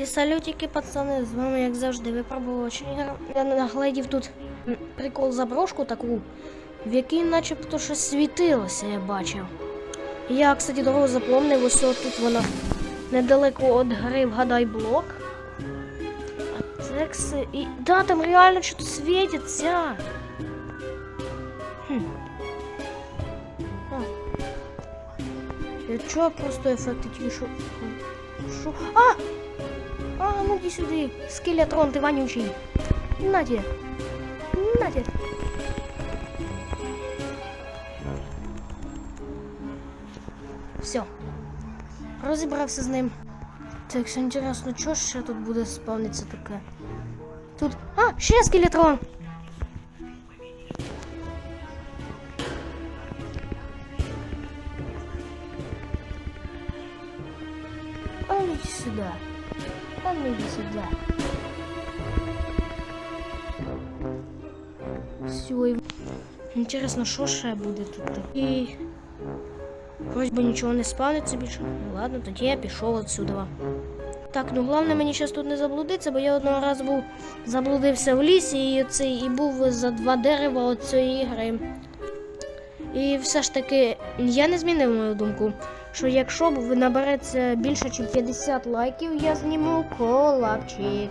І салютики, пацани, з вами, як завжди, випробувач ігор. Я нагледів тут прикол заброшку таку, в якій начебто щось світилося, я бачив. Я, кстати, дорогу запомнив, ось тут вона недалеко від гри вгадай блок. А це кси... І... Да, там реально щось світиться. Хм. Я чого просто ефекти тільки що. Що? А! А, иди сюди. Скелетрон, ти вонючий. На тебе. На тебе. Все. Розібрався з ним. Так, все інтересно, що ще тут буде спавнитися таке? Тут. А, ще скелетрон! А ну иди сюда. А ну иди сюда. Все, і... Інтересно, що ще буде тут? І... Вроді би нічого не спавниться більше. Ну ладно, тоді я пішов отсюди. Так, ну головне мені зараз тут не заблудитися, бо я одного разу був заблудився в лісі і, цей, і був за два дерева от цієї гри. І все ж таки, я не змінив мою думку, що якщо б набереться більше, ніж 50 лайків, я зніму колапчик.